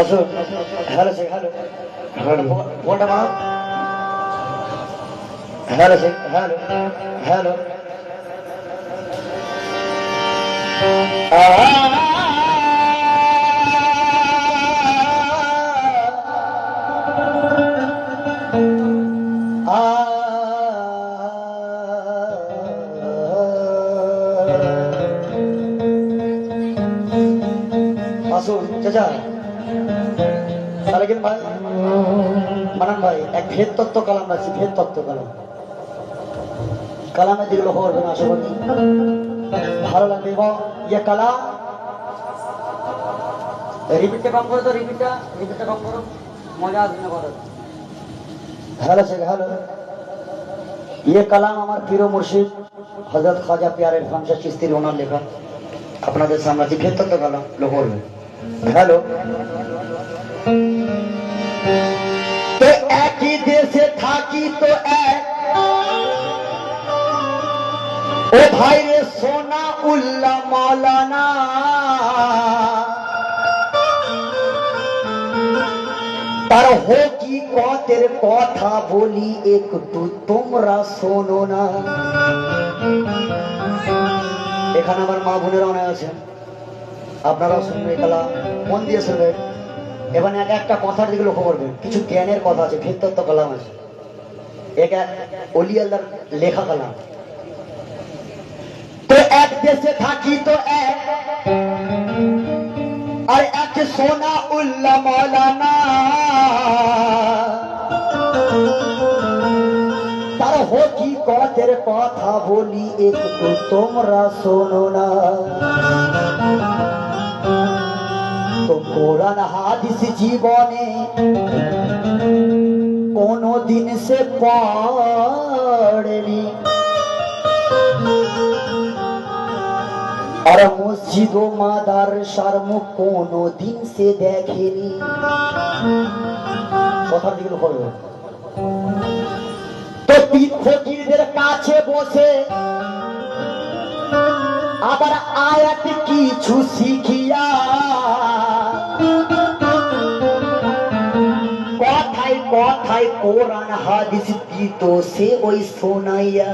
আসুন। Hello Sheikh hello. Hello. ফোনটা মারো হ্যালো শেখ হ্যালো। হ্যালো। আসুন চাচা। সালেকিন ভাই? মানান ভাই এক ভেদ তত্ত্ব কালাম আছে ভেদ তত্ত্ব কালাম। কালামে যেগুলো করবে না আশা করি। ভালো লাগবে এবং ইয়ে কালাম। রিপিটটা কম করো তো রিপিটটা। রিপিটটা কম করো। মজা আসবে না করো হ্যালো শেখ হ্যালো। ইয়ে কালাম আমার প্রিয় মুর্শিদ হজরত খাজা পিয়ারের চিস্তির ওনার লেখা। আপনাদের সামনে আছে ভেদ তত্ত্ব কালাম লো করবে হ্যালো। তো একই দেশে থাকি তো এক। ও ভাই রে সোনা উল্লাহ মাওলানা তার হকি কতের কথা বলি একটু তোমরা শোনো না। এখানে আমার মা বোনেরা অনেক আছেন। আপনারাও শুনবে খেলা মন দিয়ে শুনবেন। এবার এক একটা কথার দিকে লক্ষ্য করবেন। কিছু জ্ঞানের কথা আছে ভিত্তত্ব কালাম আছে। এক এক অলি আল্লাহর লেখা কালাম। তো এক দেশে থাকি তো এক, আর এক সোনা উল্লাহ মৌলানা। তার হকি কতের কথা বলি একটু তোমরা শোনো না। তো কোরআন হাদিস জীবনে কোনদিন সে পড়েনি। আর মসজিদ ও মাদার সারম কোনদিন সে দেখেনি। কথার দিকে করবে তো পীর ফকিরদের কাছে বসে আবার আয়াত কিছু শিখিয়া কথায় কোরআন, হাদিস দিত, সে ওই শোনাইয়া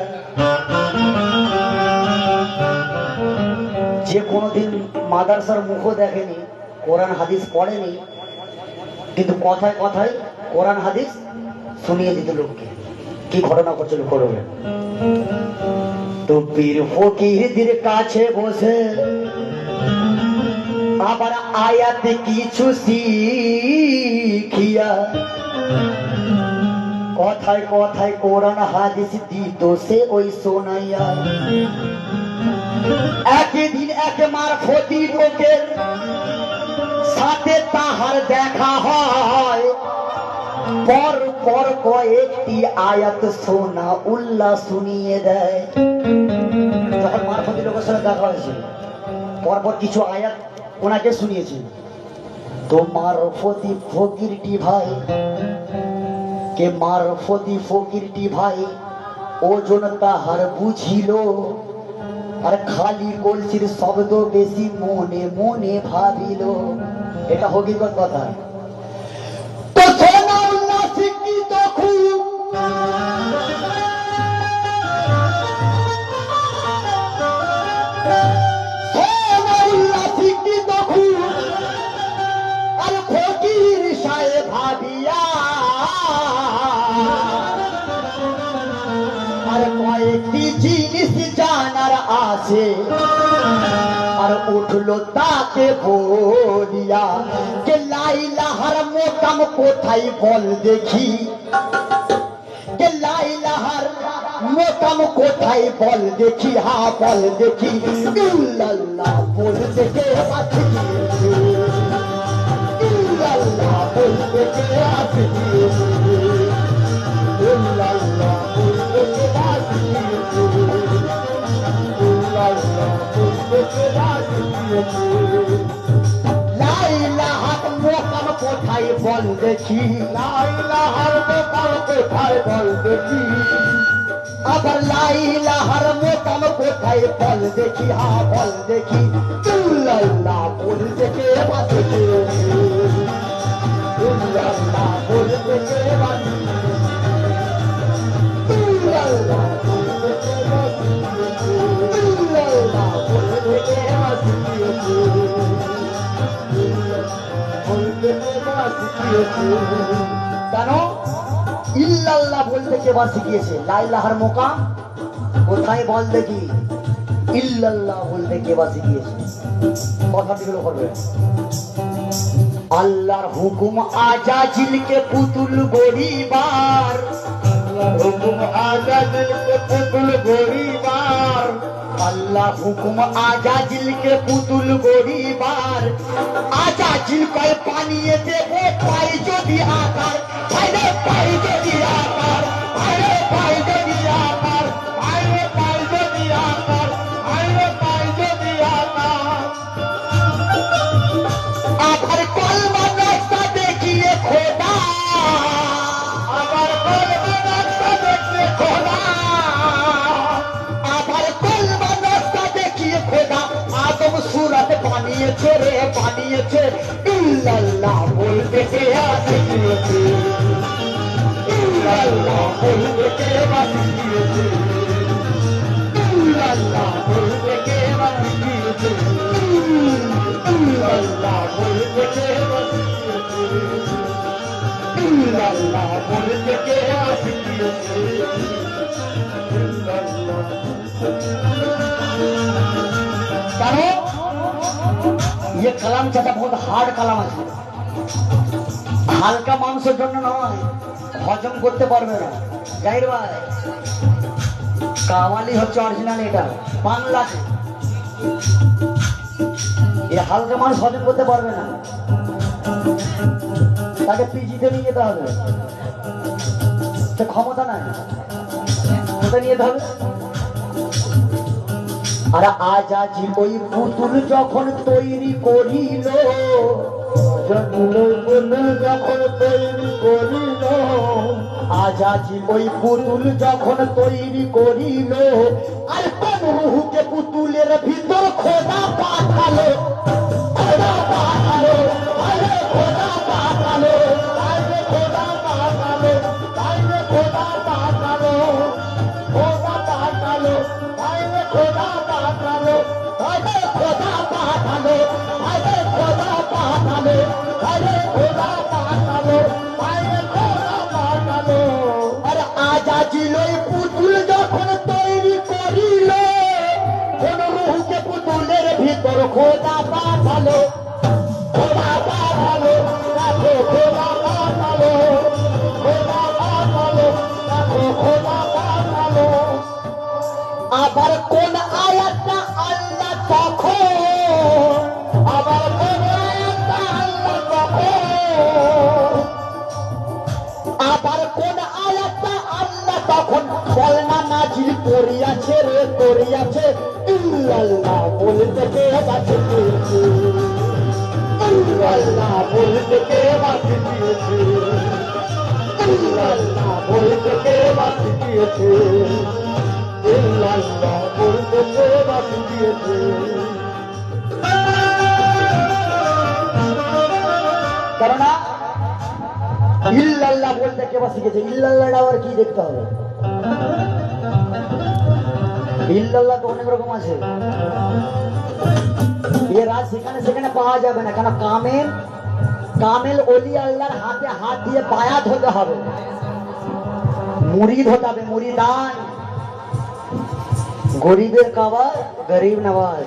যে কোনোদিন মাদারসার মুখও দেখেনি, কোরআন, হাদিস পড়েনি, কিন্তু কথায় কথায় কোরআন, হাদিস শুনিয়ে দিত লোককে। কি ঘটনা করছিল করবে তো পীর ফকিরদের কাছে বসে আবার আয়াতে কিছু শিখিয়া কথায় কথায় কোরআন, হাদিস দিত সে ওই শোনাইয়া একদিন এক মার ফতি লোকের সাথে তাহার দেখা হয়। পর পর কয়েকটি আয়াত সোনা উল্লাহ শুনিয়ে দেয়। যখন মার ফতি লোকের সাথে দেখা হয়েছে পরপর কিছু আয়াত ওনাকে শুনিয়েছে। তো ফতি ফকিরটি ভাই, কে মার ফতি ফকিরটি ভাই, ওজন তাহার বুঝিল, আর খালি কলসির শব্দ বেশি মনে মনে ভাবিল। এটা হকিকত কথা। আছে। আর উঠল তাকে বলিয়া যে লাইলাহার মোকাম কোথায় বল দেখি? যে লাইলাহার মোকাম কোথায় বল দেখি? হা, বল দেখি। ইল্লাল্লাহ বল দেখে আছে ইল্লাল্লাহ বল দেখে আছে কোথায় বল দেখি? লাইলাহার বল দেখি? আবার লাইলাহার মোকাম কোথায় বল দেখি? হা বল দেখি। চুল্লাল্লাহ বল দেখে বাঁচে। চুল্লাল্লাহ বল দেখে কেন? ইল্লাল্লাহ বলতে শিখিয়েছে। লাইলাহার কোথায় বল দেখি? ইল্লাল্লাহ বলতে কে শিখিয়েছে। কথাটিগুলো করবে। আল্লাহর হুকুম আজাজিলকে পুতুল গরিবার হুকুম আজাদিলকে পুতুল গরিবার। আল্লাহ হুকুম আজাজিলকে পুতুল গরিবার। আজাজিল কয় পানিয়ে দেব, পাই যদি আকার পাই যদি আকার পাই যদি আকার। বানিয়েছে ইল্লাল্লাহ বলতে কে শিখিয়েছে ইল্লাল্লাহ বলতে কে বা শিখিয়েছে ইল্লাল্লাহ বলতে কে বা শিখিয়েছে ইল্লাল্লাহ বলতে কে বা ইল্লাল্লাহ বলতে কে বা কেন ये कलाम चाचा बहुत हार्ड কালাম আছে হালকা মানুষের জন্য নয় হজম করতে পারবে না জাহির ভাই কাওয়ালি হচ্ছে অরিজিনাল এটা বাংলাতে এ হালকা মানুষ হজম করতে পারবে না তাকে পিজিতে নিয়ে যেতে হবে সে ক্ষমতা নাই কোথায় নিয়ে যেতে হবে আর আজ আজি ওই পুতুল যখন তৈরি করিল যখন তৈরি করিল আজ আজি ওই পুতুল যখন তৈরি করিল আর কোন রুহুকে পুতুলের ভিতর খোদা পাঠালো খোদা পাঠালো। খোদা পাঠালো দেখো খোদা খোদা পাঠালো। আবার কোন আয়াতটা আল্লাহ তখন, আবার কোন আয়াতটা আল্লাহ তখন। আবার কোন আয়াতটা আল্লাহ তখন, বলনা নাজিল করিয়াছে রে, করিয়াছে। ইল্লাল্লাহ বলতে কে বাঁচে আল্লাহ বলতে কে বাঁচি দিয়েছে? আল্লাহ বলতে কে বাঁচি দিয়েছে? আল্লাহ বলতে কে বাঁচি দিয়েছে? কেননা ইল্লাল্লাহ বলতে কে বা শিখেছে ইল্লাল্লাহ আবার কি দেখতে হবে? ইল্লাল্লাহ তো অনেক রকম আছে। এ রাজ সেখানে সেখানে পাওয়া যাবে না, কেন কামেল কামেল অলি আল্লাহর হাতে হাত দিয়ে বায়াত হতে হবে। মুরিদ হতে হবে মুরিদান গরিবের কাবার গরিব নওয়াজ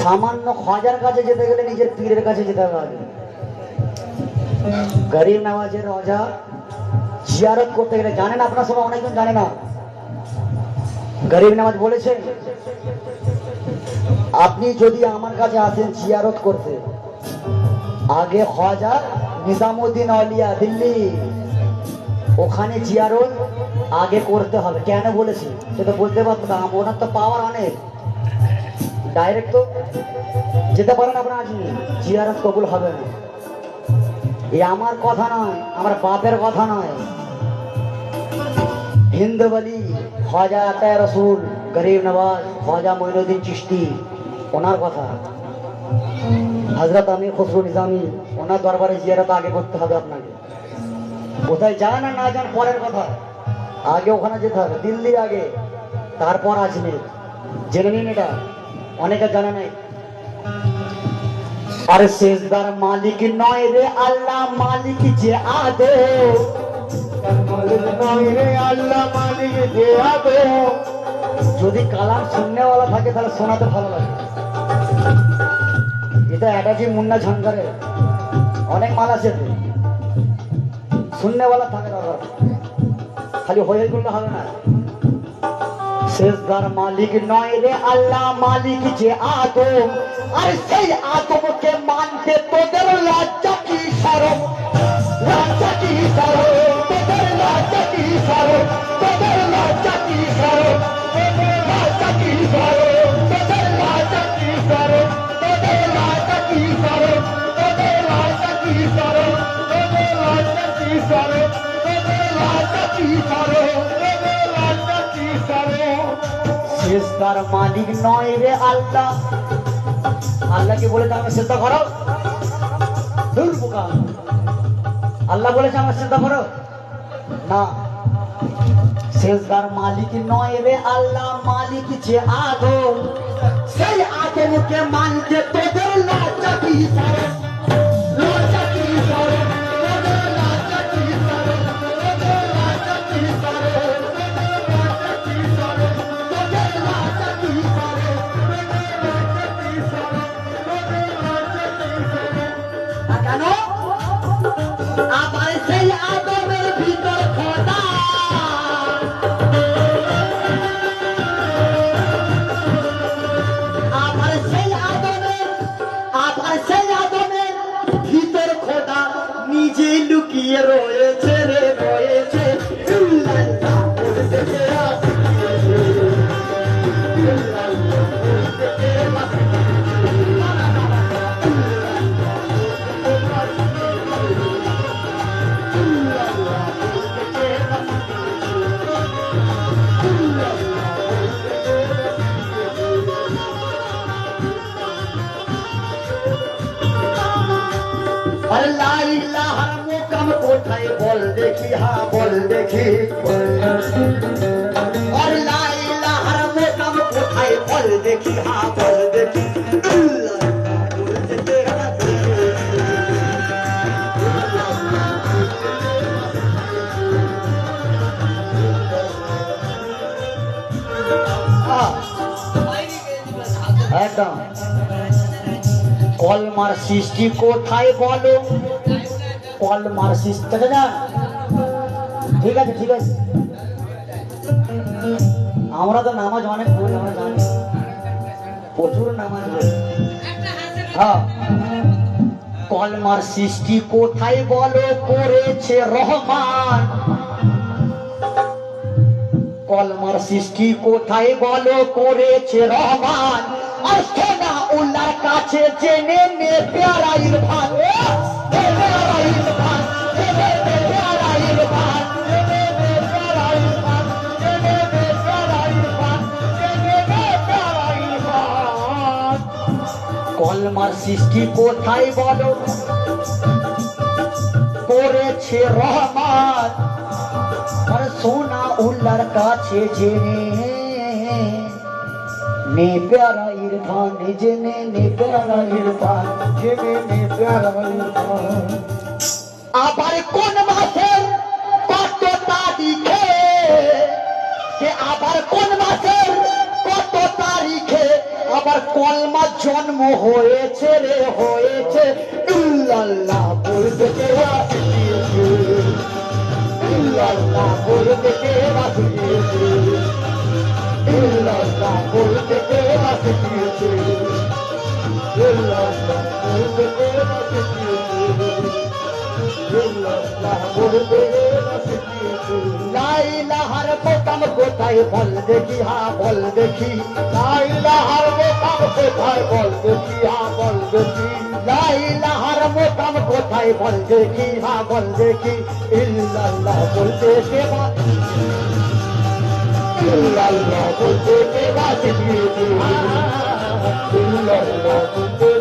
সামান্য খজার কাছে যেতে গেলে নিজের পীরের কাছে যেতে হবে। গরিব নওয়াজের রজা জিয়ারত করতে গেলে জানেন আপনার সবাই, অনেকজন জানে না। গরিব নামাজ বলেছে, আপনি যদি আমার কাছে আসেন জিয়ারত করতে, আগে খজা নিজামুদ্দিন অলিয়া দিল্লি, ওখানে জিয়ারত আগে করতে হবে। কেন বলেছি? সেটা বলতে পারতো না, ওনার তো পাওয়ার অনেক। ডাইরেক্ট তো যেতে পারেন আপনার আজমি জিয়ারত কবুল হবে না। এ আমার কথা নয়, আমার বাপের কথা নয়। হিন্দ বলি খাজা আতায় রসুল, গরিব নওয়াজ খাজা মঈনুদ্দিন চিশতি, ওনার কথা। হজরত আমির খসরু নিজামি, ওনার দরবারে জিয়ারত আগে করতে হবে আপনাকে। কোথায় যান আর না যান, পরের কথা। আগে ওখানে যেতে হবে দিল্লি আগে, তারপর আজমির। জেনে নিন এটা, অনেকে জানে নাই। আরে শেষদার মালিক নয় রে আল্লাহ, মালিক যে আদো। যদি কালাম শুননেওয়ালা থাকে, তাহলে শোনাতে ভালো লাগে। এটা অ্যাটাচি মুন্না ঝঙ্কারের অনেক মাল আছে। শুননেওয়ালা থাকে দরকার খালি হয়ে করলে হবে না। শেষদার মালিক নয় রে আল্লাহ, মালিক যে আদম। আর সেই আদমকে মানতে তোদের লজ্জা কি? মালিক নয় রে আল্লাহ। আল্লাহকে বলেছে আমার শ্রদ্ধা করো। আল্লাহ বলেছে আমার শ্রদ্ধা করো। না। শেষদার মালিক নয় রে আল্লাহ, মালিক যে আদম সেই আদমকে মানতে তোদের লজ্জা কি আবার সেই আদমের ভিতর খোদা। আবার সেই আদমের আবার সেই আদমের ভিতর খোদা। নিজে লুকিয়ে রয়েছে দেখি হা বল দেখি। একদম। কলমার সৃষ্টি কোথায় বলো? কলমার সৃষ্টি ঠিক আছে ঠিক আছে। আমরা তো নামাজ অনেক আমরা জানি। হ্যাঁ। কলমার সৃষ্টি কোথায় বলো? করেছে রহমান। কলমার সৃষ্টি কোথায় বলো? করেছে রহমান। আর সোনা উল্লার কাছে জেনে নে, প্যারা ইরফান। কলমার সৃষ্টি কোথায় বলো? করেছে রহমান। আর সোনা উল্লার কাছে জেনে। নে প্যারা ইরফান জেনে নে প্যারা ইরফান জেনে নে প্যারা ইরফান। আবার কোন মাসের জন্ম হয়েছে রে, হয়েছে। ইল্লাল্লাহ বলবে কেওয়া ইল্লাল্লাহ বলবে কেওয়া ইল্লাল্লাহ বলবে কেওয়া ইল্লাল্লাহ বলবে কেওয়া हर बोतम कोथाय बल देखी हाँ बल देखी लाइला हर बोतम कोथाय बल देखी हाँ बल देखी लाइला हर बोतम कोथाय बल देखी हाँ बल देखी इल्लल्लाह बोलते सेवा इल्लल्लाह बोलते सेवा ज़िंदगी इल्लल्लाह बोलते